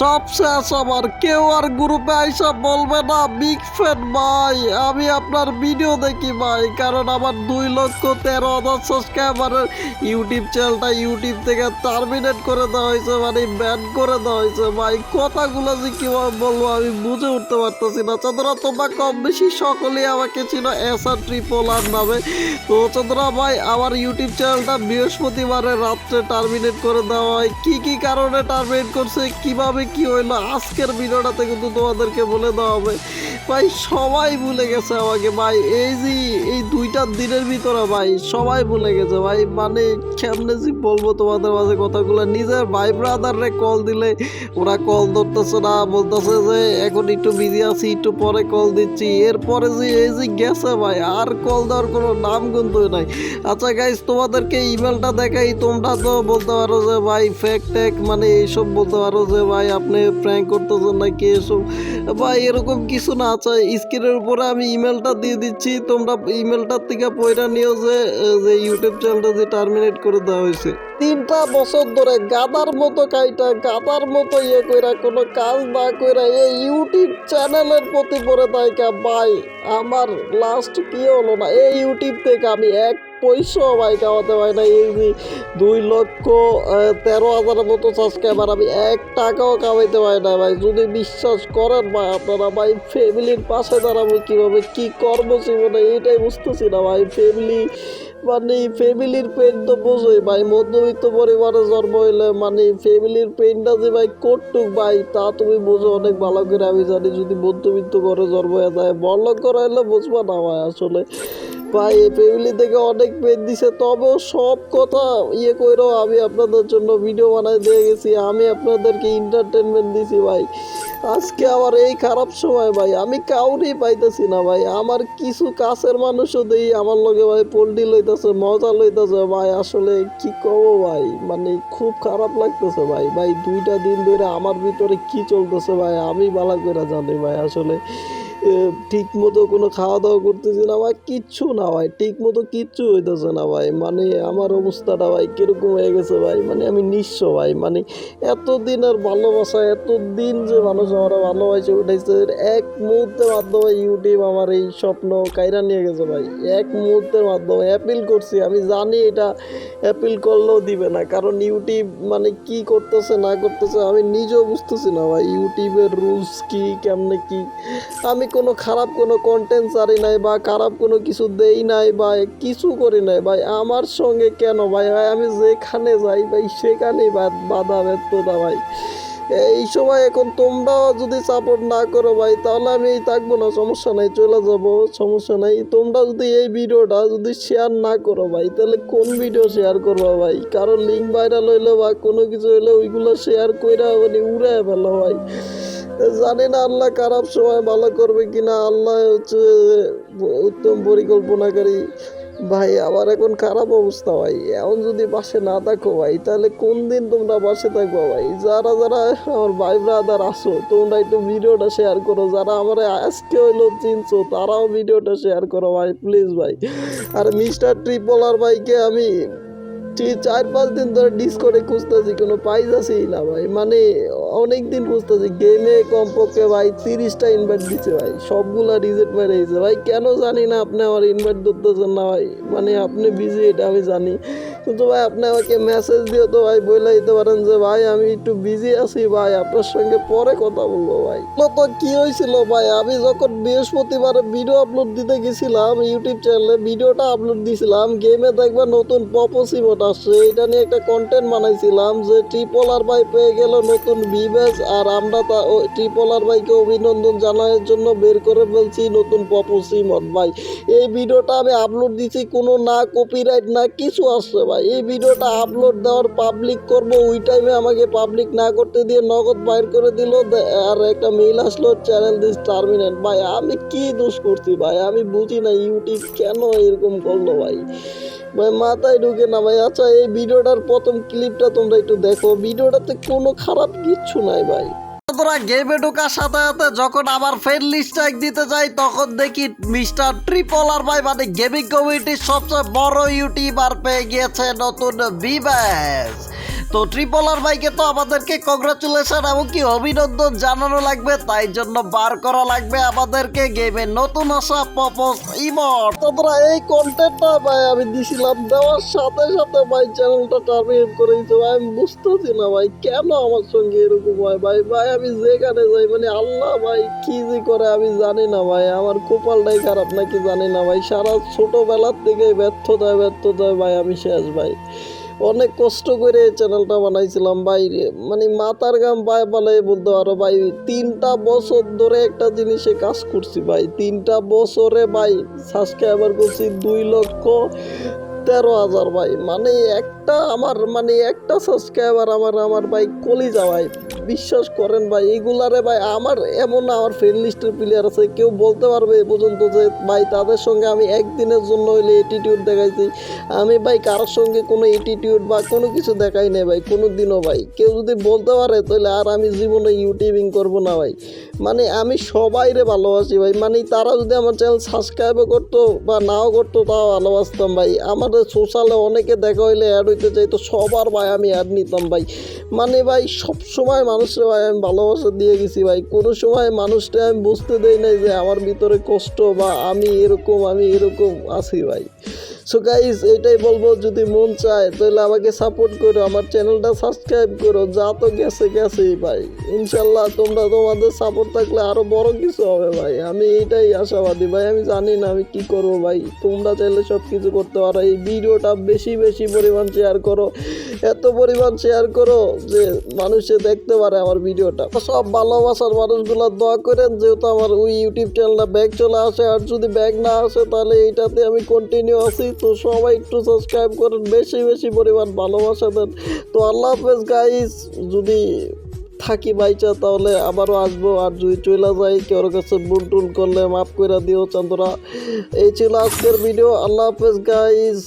সব শেষ আমার কেউ আর গ্রুপে আইসা বলবে না বিগ ফ্যান ভাই, আমি আপনার ভিডিও দেখি ভাই, কারণ আমার দুই লক্ষ তেরো হাজার সাবস্ক্রাইবারের ইউটিউব চ্যানেলটা ইউটিউব থেকে টার্মিনেট করে দেওয়া হয়েছে মানে ব্যান করে দেওয়া হয়েছে ভাই। কথাগুলো যে কীভাবে বলব আমি বুঝে উঠতে পারতেছি না। চন্দ্রা, তোমরা কম বেশি সকলেই আমাকে ছিল এস আর ট্রিপল আর নামে। তো চন্দ্রা ভাই, আমার ইউটিউব চ্যানেলটা বৃহস্পতিবারে রাত্রে টার্মিনেট করে দেওয়া হয়। কি কি কারণে টার্মিনেট করছে, কীভাবে কি হইল? আজকের ভিডিওটাতে কিন্তু তোমাদেরকে বলে দেওয়া হবে, ভাই সবাই ভুলে গেছে আমাকে, ভাই এই যে এই দুইটা দিনের ভিতরে ভাই সবাই ভুলে গেছে, ভাই মানে কেমনে যে বলব তোমাদের মাঝে কথাগুলো? নিজের ভাই ব্রাদাররে কল দিলে ওরা কল ধরতেছে না, বলতেছে যে এখন একটু বিজি আছি, একটু পরে কল দিচ্ছি। এরপরে যে এই যে গেছে ভাই, আর কল দেওয়ার কোনো নাম কিন্তু নাই। আচ্ছা গাইজ তোমাদেরকে ইমেলটা দেখাই, তোমরা তো বলতে পারো যে ভাই ফেক টেক মানে এইসব বলতে পারো যে ভাই আপনি প্র্যাঙ্ক করতেছেন নাকি এসব? ভাই, এরকম কিছু না আচ্ছা স্ক্রিনের উপরে আমি ইমেলটা দিয়ে দিচ্ছি। তোমরা ইমেলটার থেকে পয়টা নিও যে যে ইউটিউব চ্যানেলটা যে টার্মিনেট করে দেওয়া হয়েছে। তিনটা বছর ধরে গাদার মতো কাইটা, গাদার মতো ইয়ে কইরা, কোনো কাজ না কইরা এই ইউটিউব চ্যানেলের প্রতি পড়ে তাইকা, ভাই, আমার লাস্ট কি হলো না? এই ইউটিউব থেকে আমি এক পয়সাও ভাই কামাতে পারি না যে দুই লক্ষ তেরো হাজারের মতো সাবস্ক্রাইবার আমি এক টাকাও কামাইতে পারি না ভাই। যদি বিশ্বাস করেন ভাই, আপনারা ভাই, ফ্যামিলির পাশে দাঁড়াবো কীভাবে কী কর্ম জীবনে এইটাই বুঝতেছি না ভাই। ফ্যামিলি মানে ফ্যামিলির পেন তো বোঝোই ভাই, মধ্যবিত্ত পরিবারে জন্ম হইলে মানে ফ্যামিলির পেনটা যে ভাই কটুক ভাই, তা তুমি বোঝো অনেক ভালো করে, আমি জানি যদি মধ্যবিত্ত করে জন্ম হয়ে যায় বড় করে হলে বুঝবা না ভাই, আসলে ভাই, এই ফ্যামিলি থেকে অনেক পেন দিছে, তবেও সব কথা ইয়ে করেও আমি আপনাদের জন্য ভিডিও বানাই দিয়ে গেছি, আমি আপনাদেরকে এন্টারটেনমেন্ট দিছি ভাই। আজকে আমার এই খারাপ সময় ভাই, আমি কাউরেই পাইতেছি না ভাই, আমার কিছু কাছের মানুষও দেই, আমার লগে ভাই পোল্ট্রি লইতেছে, মজা লইতেছে, ভাই, আসলে কি কব ভাই মানে খুব খারাপ লাগতেছে ভাই ভাই, দুইটা দিন ধরে আমার ভিতরে কি চলতেছে ভাই, আমি ভালো করে জানি ভাই, আসলে ঠিক মতো কোনো খাওয়া দাওয়া করতেছি না ভাই, কিচ্ছু না ভাই ঠিক মতো কিচ্ছু হইতেছে না ভাই। মানে আমার অবস্থাটা ভাই কীরকম হয়ে গেছে ভাই? মানে আমি নিঃস্ব ভাই মানে এতদিন আর ভালোবাসা, এতদিন যে মানুষ আমার ভালোবাসে উঠাইছে, এক মুহূর্তের মাধ্যমে ইউটিউব আমার এই স্বপ্ন কাইরা নিয়ে গেছে ভাই। এক মুহূর্তের মাধ্যমে অ্যাপিল করছি, আমি জানি এটা অ্যাপিল করলেও দিবে না, কারণ ইউটিউব মানে কি করতেছে, না করতেছে আমি নিজেও বুঝতেছি না ভাই ইউটিউবের রুলস কি, কেমনে কি। আমি কোনো খারাপ কোনো কন্টেন্ট ছাড়ি নাই বা খারাপ কোনো কিছু দেই নাই বা কিছু করি নাই। ভাই, আমার সঙ্গে কেন? ভাই ভাই, আমি যেখানে যাই, ভাই সেখানেই বাধা ব্যর্থতা, ভাই। এই সময় এখন তোমরাও যদি সাপোর্ট না করো, ভাই, তাহলে আমি থাকব না, সমস্যা নাই, চলে যাব, সমস্যা নাই। তোমরা যদি এই ভিডিওটা যদি শেয়ার না করো, ভাই, তাহলে কোন ভিডিও শেয়ার করব, ভাই? কারও লিঙ্ক ভাইরাল হইলে বা কোনো কিছু হইলে, ওইগুলো শেয়ার কইরা মানে উড়ে ফেলো, ভাই। জানি না আল্লাহ খারাপ সময় ভালো করবে কিনা, আল্লাহ হচ্ছে উত্তম পরিকল্পনাকারী। ভাই, আমার এখন খারাপ অবস্থা ভাই। এখন যদি বাসে না থাকো ভাই, তাহলে কোন দিন তোমরা বাসে থাকব ভাই? যারা যারা আমার ভাই ব্রাদার আসো তোমরা একটু ভিডিওটা শেয়ার করো। যারা আমার আজকে হইল চিনছো, তারাও ভিডিওটা শেয়ার করো ভাই প্লিজ ভাই। আর মিস্টার ট্রিপলার ভাইকে আমি ঠিক চার পাঁচ দিন ধরে ডিসকোডে খুঁজতেছি, কোনো প্রাইজ আছেই না ভাই। মানে অনেক দিন খুঁজতেছি গেমে কমপক্ষে ভাই তিরিশটা ইনভাইট দিচ্ছে ভাই। সবগুলা রিজেক্ট মেরে গেছে ভাই কেন জানি না আপনি আমার ইনভাইট ধরতেছেন না ভাই। মানে আপনি বিজি এটা আমি জানি। কিন্তু ভাই, আপনি আমাকে মেসেজ দিও তো ভাই বলে দিতে পারেন যে, ভাই, আমি একটু বিজি আছি ভাই, আপনার সঙ্গে পরে কথা বলব ভাই। তো কি হয়েছিল ভাই? আমি যখন বৃহস্পতিবারে ভিডিও আপলোড দিতে গেছিলাম ইউটিউব চ্যানেলে ভিডিওটা আপলোড দিছিলাম গেমে দেখবা নতুন পপসিমোট আসছে। এটা নিয়ে একটা কন্টেন্ট বানাইছিলাম যে ট্রিপলার ভাই পেয়ে গেল নতুন বিবেস আর আমরা তা ট্রিপলার ভাইকে অভিনন্দন জানানোর জন্য বের করে ফেলছি নতুন পপসিমোট ভাই। এই ভিডিওটা আমি আপলোড দিছি, কোনো না কপিরাইট না কিছু আসছে ভাই। এই ভিডিওটা আপলোড দেওয়ার পাবলিক করব, ওই টাইমে আমাকে পাবলিক না করতে দিয়ে নগদ বাইর করে দিল। আর একটা মেইল আসলো চ্যানেল দিস টার্মিনেট ভাই, আমি কি দোষ করছি ভাই? আমি বুঝি না ইউটিউব কেন এরকম করল ভাই? ভাই, মাথায় ঢুকে না ভাই। আচ্ছা এই ভিডিওটার প্রথম ক্লিপটা তোমরা একটু দেখো। ভিডিওটাতে কোনো খারাপ কিচ্ছু নাই ভাই। তোরা গেমে ঢোকার সাথে সাথে যখন আমার ফ্রেন্ড লিস্ট দিতে যাই, তখন দেখি মিস্টার ট্রিপলার ভাই মানে গেমিং কমিউনিটির সবচেয়ে বড় ইউটিউবার পেয়ে গিয়েছে নতুন বিবেস তো ট্রিপল আর ভাইকে তো আমাদেরকে কংগ্রাচুলেশন এবং কি অভিনন্দন জানানো লাগবে, তাই জন্য বার করা লাগবে আমাদেরকে গেমে নতুন আসা পপস ইমট তোমরা এই কন্টেন্টটা ভাই আমি দিছিলাম, দেওয়ার সাথে সাথে ভাই চ্যানেলটা টার্মিনেট করে দিতে ভাই আমি বুঝতেছি না ভাই, কেন আমার সঙ্গে এরকম হয় ভাই? ভাই, আমি যেখানে যাই মানে আল্লাহ ভাই কি যে করে আমি জানি না ভাই। আমার কপালটাই খারাপ নাকি জানি না ভাই। সারা ছোটবেলার থেকে ব্যর্থতায় ব্যর্থতায় ভাই, আমি শেষ ভাই। অনেক কষ্ট করে চ্যানেলটা বানাইছিলাম, ভাই। মানে মাথার গাম ভাই পালাই বলতে পারো ভাই। তিনটা বছর ধরে একটা জিনিসে কাজ করছি, ভাই। তিনটা বছরে, ভাই সাবস্ক্রাইবার করছি দুই লক্ষ তেরো হাজার, ভাই। মানে একটা আমার মানে একটা সাবস্ক্রাইবার আমার আমার, ভাই, কলিজা, ভাই। বিশ্বাস করেন ভাই এইগুলারে ভাই আমার এমন আমার ফ্রেন্ড লিস্টের প্লেয়ার আছে, কেউ বলতে পারবে এ পর্যন্ত যে ভাই তাদের সঙ্গে আমি একদিনের জন্য হইলে এটিটিউড দেখাইছি। আমি ভাই কারোর সঙ্গে কোনো অ্যাটিটিউড বা কোনো কিছু দেখাই নাই ভাই কোনো দিনও ভাই। কেউ যদি বলতে পারে তাহলে আর আমি জীবনে ইউটিউবিং করব না ভাই। মানে আমি সবাইরে ভালোবাসি ভাই মানে তারা যদি আমার চ্যানেল সাবস্ক্রাইবও করতো বা নাও করতো তাও ভালোবাসতাম ভাই। আমাদের সোশ্যালে অনেকে দেখা হইলে অ্যাড হইতে চাইতো, সবার ভাই আমি অ্যাড নিতাম ভাই। মানে ভাই সব সময় মানুষের ভাই আমি ভালোবাসা দিয়ে গেছি ভাই। কোনো সময় মানুষটা আমি বুঝতে দেই নাই যে আমার ভিতরে কষ্ট বা আমি এরকম আমি এরকম আছি ভাই। সো গাইজ এটাই বলব, যদি মন চায়, তাহলে আমাকে সাপোর্ট করো, আমার চ্যানেলটা সাবস্ক্রাইব করো, যা তো গেছে, গেছেই ভাই। ইনশাল্লাহ তোমরা তোমাদের সাপোর্ট থাকলে আরও বড় কিছু হবে ভাই। আমি এটাই আশাবাদী ভাই, আমি জানি না আমি কি করব ভাই। তোমরা চাইলে সব কিছু করতে পারো। এই ভিডিওটা বেশি বেশি পরিমাণ শেয়ার করো। এত পরিমাণ শেয়ার করো যে মানুষে দেখতে পারে আমার ভিডিওটা। সব ভালোবাসার মানুষগুলো দোয়া করেন, যেহেতু আমার ওই ইউটিউব চ্যানেলটা ব্যাগ চলে আসে। আর যদি ব্যাগ না আসে, তাহলে এইটাতে আমি কন্টিনিউ আছি। তো সবাই একটু সাবস্ক্রাইব করেন, বেশি বেশি পরিমাণ ভালোবাসা দেন। তো আল্লাহ হাফেজ গাইস যদি থাকি বাইচা, তাহলে আবারও আসব। আর যদি চলে যাই, কেউ কাছে ভুল টুল করলে মাফ করে দিও, চন্দ্রা। এই ছিল আজকের ভিডিও আল্লাহ হাফেজ গাইস